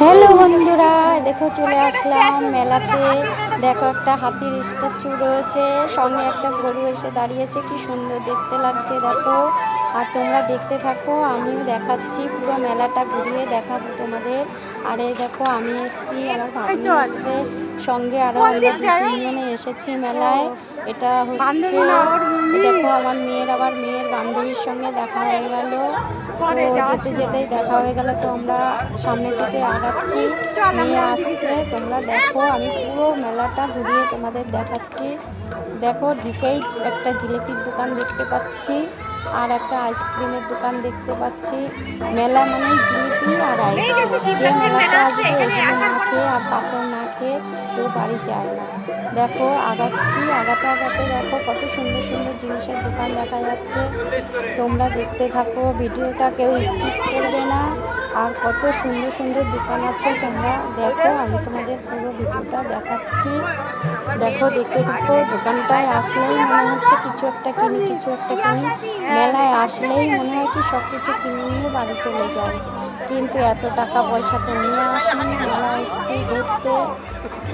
Hello বন্ধুরা, দেখো চলে আসলাম মেলাতে। দেখো একটা হাতির স্ট্যাচু রয়েছে সঙ্গে একটা গরু এসে দাঁড়িয়েছে, কি সুন্দর দেখতে লাগছে, দেখো। আর তোমরা দেখতে থাকো আমিও দেখাচ্ছি পুরো মেলাটা ঘুরিয়ে দেখাবো তোমাদের। আর এই দেখো আমি এসেছি আমার ভাগ্নি এসছে। সঙ্গে আরও আমরা তিনজনে এসেছি মেলায়। এটা হচ্ছে দেখো আমার মেয়ের আবার মেয়ের বান্ধবীর সঙ্গে দেখা হয়ে গেল। যেতে যেতেই দেখা হয়ে গেল তো আমরা সামনের দিকে আগাচ্ছি। নিয়ে আসছে তোমরা দেখো আমি পুরো মেলাটা ঘুরিয়ে তোমাদের দেখাচ্ছি। দেখো ঢুকেই একটা জিলেপির দোকান দেখতে পাচ্ছি। আর একটা আইসক্রিমের দোকান দেখতে পাচ্ছি। মেলা মানে জিলিপি আর আইসক্রিম যে মেলাতে আসবে না খেয়ে আর পাথর না খেয়ে কেউ বাড়ি যায় না। দেখো আগাচ্ছি আগাতে আগাতে দেখো কত সুন্দর সুন্দর জিনিসের দোকান দেখা যাচ্ছে। তোমরা দেখতে থাকো ভিডিওটা কেউ স্কিপ করবে না। আর কত সুন্দর সুন্দর দোকান আছে, তোমরা দেখো। আমি তোমাদের পুরো ভিডিওটা দেখাচ্ছি। দেখো, দেখতে দেখো, দোকানটায় আসলেই মনে হচ্ছে কিছু একটা কিনি, কিছু একটা কিনি। মেলায় আসলেই মনে হয় কি সব কিছু কিনে নিয়ে বাড়ি চলে যায় কিন্তু এত টাকা পয়সা তো নিয়ে আসিনি মেলা এসছি ঘুরতে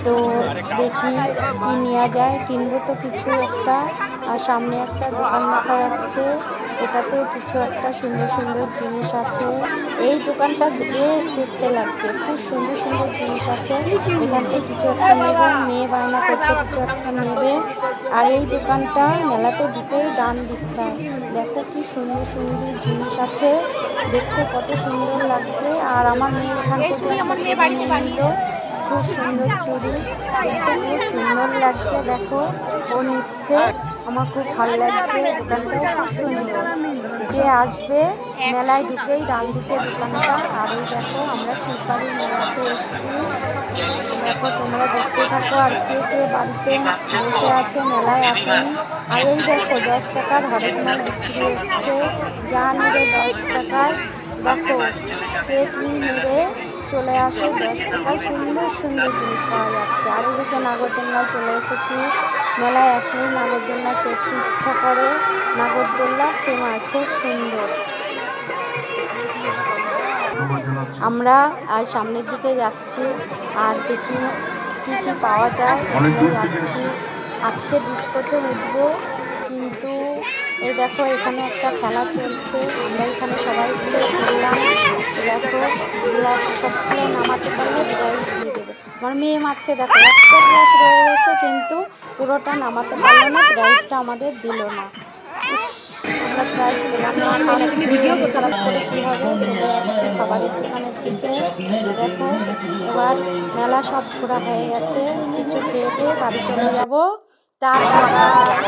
তো দেখি কি নেওয়া যায়। কিনবো তো কিছু একটা। আর সামনে একটা দোকান দেখা যাচ্ছে। এটাতেও কিছু একটা সুন্দর সুন্দর জিনিস আছে। এই দোকানটা বেশ দেখতে লাগছে। খুব সুন্দর সুন্দর জিনিস আছে। এখান থেকে কিছু একটা নেবে মেয়ে বায়না করছে কিছু একটা নেবে। আর এই দোকানটা মেলাতে ঢুকেই ডান দিকটা। দেখো কি সুন্দর সুন্দর জিনিস আছে। দেখতে কত সুন্দর লাগছে। আর আমার মেয়ে এখান থেকে। খুব সুন্দর চুড়ি। দেখতে খুব সুন্দর লাগছে দেখো। ও নিচ্ছে। আমার খুব ভালো লাগছে। দোকানটাও খুব সুন্দর। যে আসবে? মেলায় ঢুকেই ডান দিকে দোকানটা। আর এই দেখো, আমরা শিববাড়ির মেলাতে এসেছি। দেখো, তোমরা দেখতে থাকো আর কে কে বাড়িতে বসে আছে মেলায় আসেনি। আর এই দেখো, দশ টাকার হরেক মাল বিক্রি হচ্ছে। যা নেবে দশ টাকায়। দেখো, কে কী নেবে চলে আসো দশ টাকায়। সুন্দর সুন্দর জিনিস পাওয়া যাচ্ছে। আর এদিকে নাগরদোল্লায় চলে এসেছি। মেলায় আসলেই নাগরদোল্লা চড়তে ইচ্ছা করে। নাগরদোল্লা ফেমাস খুব সুন্দর। আমরা আর সামনের দিকে যাচ্ছি আর দেখি কী কী পাওয়া যায়। যাচ্ছি। আজকে ডিস্কোতে উঠবো কিন্তু এই দেখো এখানে একটা খেলা চলছে। আমরা এখানে সবাই মিলে ঘুরলাম দেখো গ্লাস সবগুলো নামাতে পারলে দিয়ে দেবে। আমার মেয়ে মারছে দেখো একটা গ্লাস রয়ে গেছে কিন্তু পুরোটা নামাতে পারল না প্রাইজটা আমাদের দিল না। আমরা না। খারাপ করে হবে? খাবারের দোকানের দিকে দেখো, এবার মেলা সব ঘোরা হয়ে গেছে। কিছু খেয়ে বাড়ি চলে যাব। টাটা।